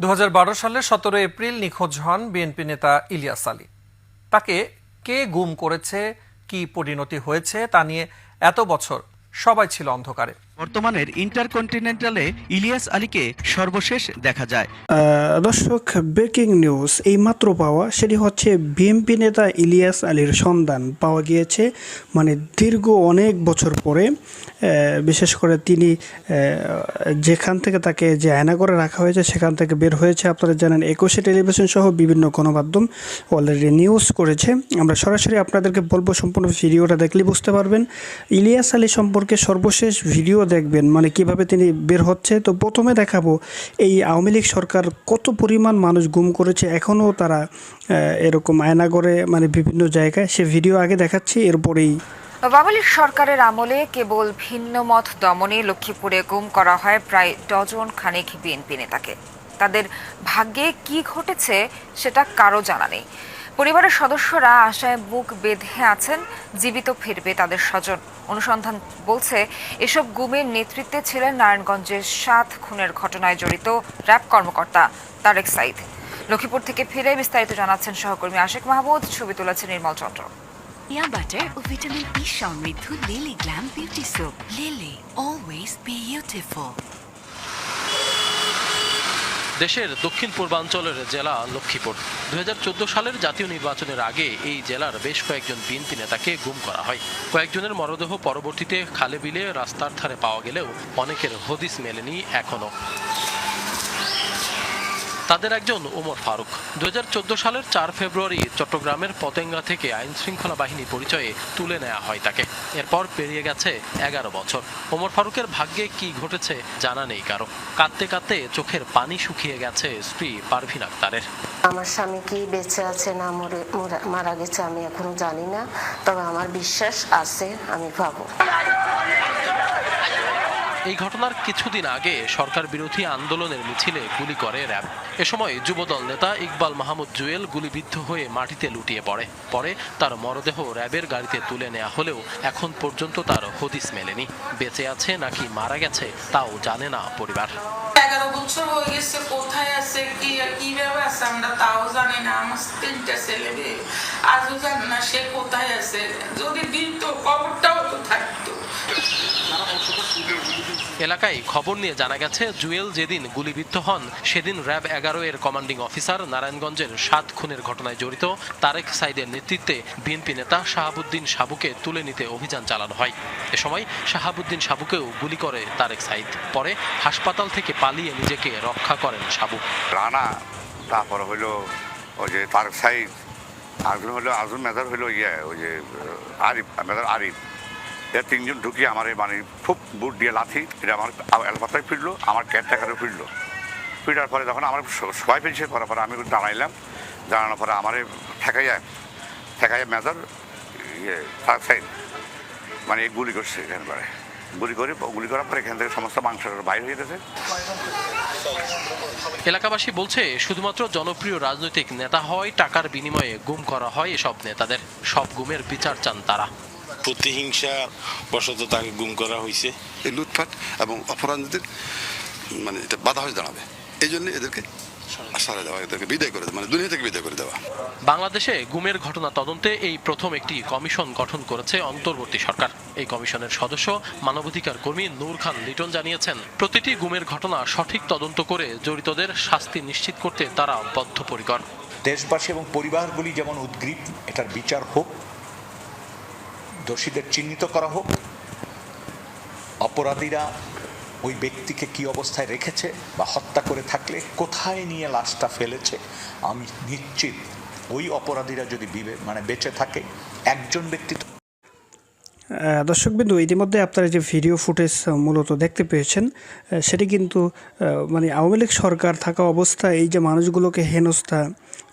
দু হাজার বারো সালের সতেরো এপ্রিল নিখোঁজ হন বিএনপি নেতা ইলিয়াস আলী। তাকে কে গুম করেছে, কি পরিণতি হয়েছে তা নিয়ে এত বছর সবাই ছিল অন্ধকারে। বর্তমানের ইন্টারকন্টিনেন্টালে ইলিয়াস আলীকে সর্বশেষ দেখা যায়। দর্শক, ব্রেকিং নিউজ এই মাত্র পাওয়া, সেটি হচ্ছে বিএনপি নেতা ইলিয়াস আলীর সন্ধান। পাওয়া গিয়েছে মানে দীর্ঘ অনেক বছর পরে বিশেষ করে তিনি যেখান থেকে তাকে যে আয়না করে রাখা হয়েছে, সেখান থেকে বের হয়েছে। আপনারা জানেন, একুশে টেলিভিশন সহ বিভিন্ন গণমাধ্যম অলরেডি নিউজ করেছে। আমরা সরাসরি আপনাদেরকে বলব, সম্পূর্ণ ভিডিওটা দেখলে বুঝতে পারবেন। ইলিয়াস আলী সম্পর্কে সর্বশেষ ভিডিও দেখবেন মানে কীভাবে তিনি বের হচ্ছে? তো প্রথমে দেখাবো, এই আওয়ামী লীগ সরকার কত পরিমাণ মানুষ গুম করেছে, এখনও তারা এরকম আয়না করে মানে বিভিন্ন জায়গায়। সে ভিডিও আগে দেখাচ্ছি, এরপরেই। আওয়ামী লীগ সরকারের আমলে কেবল ভিন্ন মত দমনে লক্ষ্মীপুরে গুম করা হয় প্রায় ডজন খানেক বিএনপি নেতাকে। তাদের ভাগ্যে কি ঘটেছে, সেটা কারও জানা নেই। পরিবারের সদস্যরা আশায় বুক বেঁধে আছেন, জীবিত ফিরবে তাদের স্বজন। অনুসন্ধান বলছে, এসব গুমের নেতৃত্বে ছিলেন নারায়ণগঞ্জের সাত খুনের ঘটনায় জড়িত র্যাব কর্মকর্তা তারেক সাইদ। লক্ষ্মীপুর থেকে ফিরে বিস্তারিত জানাচ্ছেন সহকর্মী আশেক মাহমুদ, ছবি তুলেছেন নির্মল চন্দ্র। Peanut butter ও ভিটামিন ই সমৃদ্ধ Lily glam beauty soap Lily always beautiful দেশের দক্ষিণ পূর্বাঞ্চলের জেলা লক্ষ্মীপুর। দু হাজার চোদ্দ সালের জাতীয় নির্বাচনের আগে এই জেলার বেশ কয়েকজন বিএনপি নেতাকে গুম করা হয়। কয়েকজনের মরদেহ পরবর্তীতে খালে বিলে রাস্তার ধারে পাওয়া গেলেও অনেকের হদিস মেলেনি এখনও। তাদের একজন ওমর ফারুক। দু হাজার চোদ্দ সালের চার ফেব্রুয়ারি চট্টগ্রামের পতেঙ্গা থেকে আইন শৃঙ্খলা বাহিনী পরিচয়ে তুলে নেওয়া হয় তাকে। এরপর পেরিয়ে গেছে এগারো বছর। ওমর ফারুকের ভাগ্যে কি ঘটেছে জানা নেই কারও। কাঁদতে কাঁদতে চোখের পানি শুকিয়ে গেছে স্ত্রী পারভিন আক্তারের। আমার স্বামী কি বেঁচে আছে না মরে, মরা- গেছে আমি এখনও জানি না, তবে আমার বিশ্বাস আছে, আমি পাবো এই ঘটনার কিছুদিন আগে সরকার বিরোধী আন্দোলনের মিছিলে গুলি করে র্যাব। এ সময় যুবদল নেতা ইকবাল মাহমুদ জুয়েল গুলিবিদ্ধ হয়ে মাটিতে লুটিয়ে পড়ে। পরে তার মরদেহ র্যাবের গাড়িতে তুলে নেওয়া হলেও এখন পর্যন্ত তার হদিস মেলেনি। বেঁচে আছে নাকি মারা গেছে তাও জানে না পরিবার। এগারো বছর কোথায় আছে, কি আছে আমরা তাও জানি না, আমার তিনটা ছেলে আজও জানি না সে কোথায় আছে। যদি দিত, খবরটাও তো থাকতো। এলাকায় খবর নিয়ে জানা গেছে, জুয়েল যেদিন গুলিবিদ্ধ হন, সেদিন র্যাব এগারো এর কমান্ডিং অফিসার নারায়ণগঞ্জের সাত খুনের ঘটনায় জড়িত তারেক সাইদের নেতৃত্বে বিএনপি নেতা শাহাবুদ্দিন সাবুকে তুলে নিতে অভিযান চালানো হয়। এ সময় শাহাবুদ্দিন সাবুকেও গুলি করে তারেক সাইদ। পরে হাসপাতাল থেকে পালিয়ে নিজেকে রক্ষা করেন সাবু। রানা, তারপর হইল ওই যে তারক সাইদ আরেকজন হলো আরেকজন মেজর হইল ইয়ে ওই যে আরিফ মেজর আরিফ। এর তিনজন ঢুকিয়ে আমার এই মানে খুব বুট দিয়ে লাথি, এটা আমার এলাকায় ফিরলো, আমার ক্যারটাকারও ফিরলো। ফিরার পরে যখন আমার সবাই ফিরছে করার পরে আমি দাঁড়াইলাম। দাঁড়ানোর পরে আমার ঠেকাইয়া ঠেকাইয়া মেজর ইয়ে তারক সাইদ মানে গুলি করছে এখানে গুলি করে, গুলি করার পরে এখান থেকে সমস্ত মাংস বাইরে হয়ে গেছে। এলাকাবাসী বলছে শুধুমাত্র জনপ্রিয় রাজনৈতিক নেতা হয় টাকার বিনিময়ে গুম করা হয় এসব নেতাদের। সব গুমের বিচার চান তারা। প্রতিহিংসা বশত তাকে গুম করা হয়েছে। এই লুটপাট এবং অপরাধীদের মানে এটা বাধা হয়ে দাঁড়াবে। এই জন্য এদেরকে সারা দেওয়া এদেরকে বিদায় করে মানে দুনিয়া থেকে বিদায় করে দেওয়া বাংলাদেশে গুমের ঘটনা তদন্তে এই প্রথম একটি কমিশন গঠন করেছে অন্তর্বর্তী সরকার। এই কমিশনের সদস্য মানবাধিকার কর্মী নূর খান লিটন জানিয়েছেন প্রতিটি গুমের ঘটনা সঠিক তদন্ত করে জড়িতদের শাস্তি নিশ্চিত করতে তারা বদ্ধপরিকর। দেশবাসী এবং পরিবারগুলি যেমন উদ্গ্রীব এটার বিচার হোক দোষীদের চিহ্নিত করা হোক অপরাধীরা ওই ব্যক্তিকে কি অবস্থায় রেখেছে বা হত্যা করে থাকলে কোথায় নিয়ে লাশটা ফেলেছে? আমি নিশ্চিত ওই অপরাধীরা যদি বিবে মানে বেঁচে থাকে, একজন ব্যক্তি দর্শকবিন্দু, ইতিমধ্যে আপনারা যে ভিডিও ফুটেজ মূলত দেখতে পেয়েছেন সেটি কিন্তু মানে আওয়ামী লীগ সরকার থাকা অবস্থায় এই যে মানুষগুলোকে হেনস্থা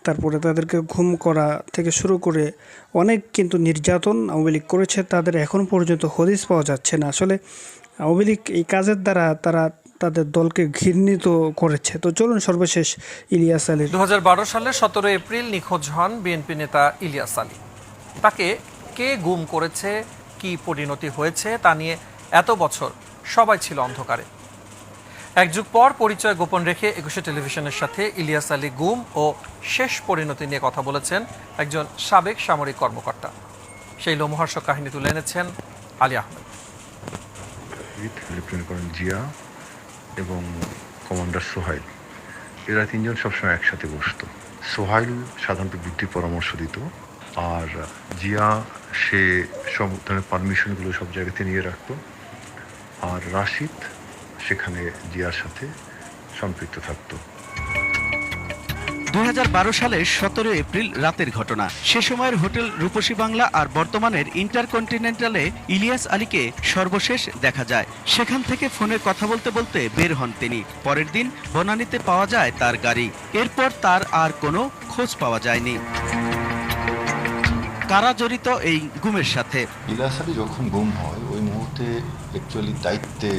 তারপরে তাদেরকে ঘুম করা থেকে শুরু করে অনেক কিন্তু নির্যাতন আওয়ামী লীগ করেছে, তাদের এখন পর্যন্ত হদিস পাওয়া যাচ্ছে না। আসলে আওয়ামী লীগ এই কাজের দ্বারা তারা তাদের দলকে ঘৃণিত করেছে। তো চলুন সর্বশেষ ইলিয়াস আলী। দু হাজার বারো সালের সতেরো এপ্রিল নিখোঁজ হন বিএনপি নেতা ইলিয়াস আলী। তাকে কে গুম করেছে, কি পরিণতি হয়েছে তা নিয়ে এত বছর সবাই ছিল অন্ধকারে। এক যুগ পর পরিচয় গোপন রেখে একুশে টেলিভিশনের সাথে ইলিয়াস আলী গুম ও শেষ পরিণতি নিয়ে কথা বলেছেন একজন সাবেক সামরিক কর্মকর্তা। সেই লোমহর্ষক কাহিনী তুলে এনেছেন আলী আহমেদ। লেফটেন্যান্ট কর্নেল জিয়া এবং কমান্ডার সোহাইল, এরা তিনজন সবসময় একসাথে বসতো। সোহাইল সাধারণত বৃত্তির পরামর্শ দিত, আর জিয়া সে সব ধরনের পারমিশনগুলো সব জায়গাতে নিয়ে রাখতো। আর রাশিদ সেখানে জিয়ার সাথে সম্পৃক্ত থাকতো। দুই সালের সতেরো এপ্রিল রাতের ঘটনা। সে সময়ের হোটেল রূপসী বাংলা আর বর্তমানের ইন্টারকন্টিনেন্টালে ইলিয়াস আলীকে সর্বশেষ দেখা যায়। সেখান থেকে ফোনে কথা বলতে বলতে বের হন তিনি। পরের দিন বনানীতে পাওয়া যায় তার গাড়ি। এরপর তার আর কোনো খোঁজ পাওয়া যায়নি। কারা জড়িত এই গুমের সাথে? ইলিয়াস আলী যখন গুম হয় ওই অ্যাকচুয়ালি দায়িত্বে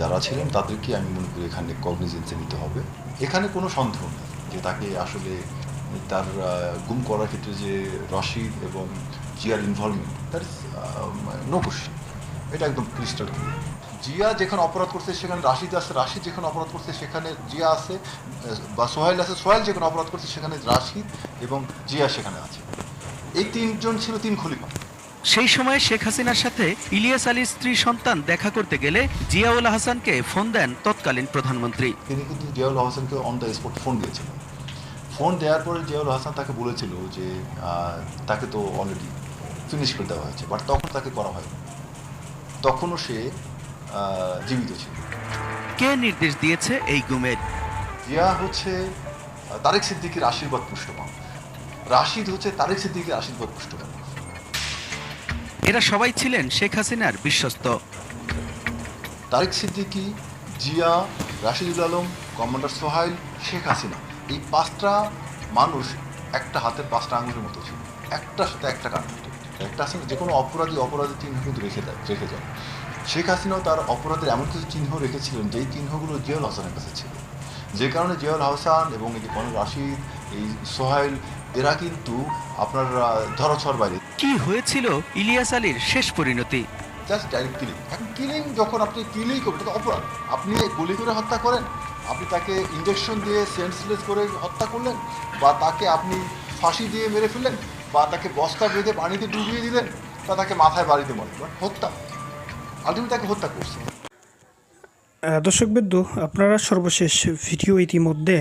যারা ছিলেন তাদেরকে আমি মনে করি এখানে কগনিজেন্সে নিতে হবে। এখানে কোনো সন্দেহ নেই যে তাকে আসলে তার গুম করার ক্ষেত্রে যে রশিদ এবং জিয়ার ইনভলভমেন্ট দ্যাট ইজ নো এটা একদম ক্রিস্টাল ক্লিয়ার জিয়া যেখানে অপরাধ করছে সেখানে রাশিদ আছে, রাশিদ যেখানে অপরাধ করছে সেখানে জিয়া আছে, বা সোহেল আছে সোহেল যেখানে অপরাধ করছে সেখানে রাশিদ এবং জিয়া সেখানে আছে। এই তিনজন ছিল তিন খলিফা। সেই সময় শেখ হাসিনার সাথে ইলিয়াস আলীর স্ত্রী সন্তান দেখা করতে গেলে জিয়াউল হাসানকে ফোন দেন তৎকালীন প্রধানমন্ত্রী। তিনি কিন্তু জিয়াউল হাসানকে অন দ্য স্পট ফোন দিয়েছিলেন। ফোন দেওয়ার পরে জিয়াউল হাসান তাকে বলেছিল যে তাকে তো অলরেডি ফিনিশ করে দেওয়া হয়েছে বাট তখন তাকে করা হয়নি। তখনও সে জীবিত ছিল। কে নির্দেশ দিয়েছে এই গুমের? জিয়া হচ্ছে তারেক সিদ্দিকির আশীর্বাদ পুষ্ট মানুষ রাশিদ হচ্ছে তারেক সিদ্দিকির আশীর্বাদ পুষ্ট মানুষ এরা সবাই ছিলেন শেখ হাসিনার বিশ্বস্ত। তারেক সিদ্দিকি, জিয়া, রাশিদুল আলম, কমান্ডার সোহাইল, শেখ হাসিনা। এই পাঁচটা মানুষ একটা হাতের পাঁচটা আঙুলের মতো ছিল। একটা সাথে একটা কানেক্ট একটা আছে যে কোনো অপরাধী অপরাধের চিহ্ন কিন্তু রেখে দেয়, রেখে যায়। শেখ হাসিনাও তার অপরাধের এমন কিছু চিহ্ন রেখেছিলেন, যেই চিহ্নগুলো জিয়াউল হাসানের কাছে ছিল। যে কারণে জিয়াউল হাসান এবং এই যে কর্নেল রাশিদ, এই সোহাইল এরা কিন্তু আপনার ধরাছর বাইরে কি হয়েছিল ইলিয়াস আলীর শেষ পরিণতি? জাস্ট ডাইরেক্ট কিলিং এখন কিলিং যখন আপনি কিলিং করবেন অপরাধ। আপনি গুলি করে হত্যা করেন আপনি তাকে ইঞ্জেকশন দিয়ে সেন্সলেস করে হত্যা করলেন বা তাকে আপনি ফাঁসি দিয়ে মেরে ফেললেন বা তাকে বস্তা বেঁধে পানিতে ডুবিয়ে দিলেন বা তাকে মাথায় বাড়িতে মারলেন। But হত্যা। আলটিমেট তাকে হত্যা করছে। আহ, দর্শক বিন্দু আপনারা সর্বশেষ ভিডিও ইতিমধ্যে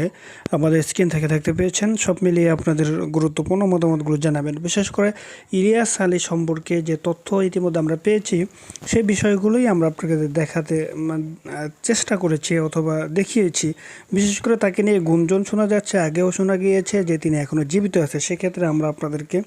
আমাদের স্ক্রিন থেকে দেখতে পেয়েছেন। সব মিলিয়ে আপনাদের গুরুত্বপূর্ণ মতামতগুলো জানাবেন। বিশেষ করে ইলিয়াস আলী সম্পর্কে যে তথ্য ইতিমধ্যে আমরা পেয়েছি সেই বিষয়গুলোই আমরা আপনাদের দেখাতে চেষ্টা করেছি অথবা দেখিয়েছি। বিশেষ করে তাকে নিয়ে গুঞ্জন শোনা যাচ্ছে আগেও শোনা গিয়েছে যে তিনি এখনও জীবিত আছে। সেক্ষেত্রে আমরা আপনাদেরকে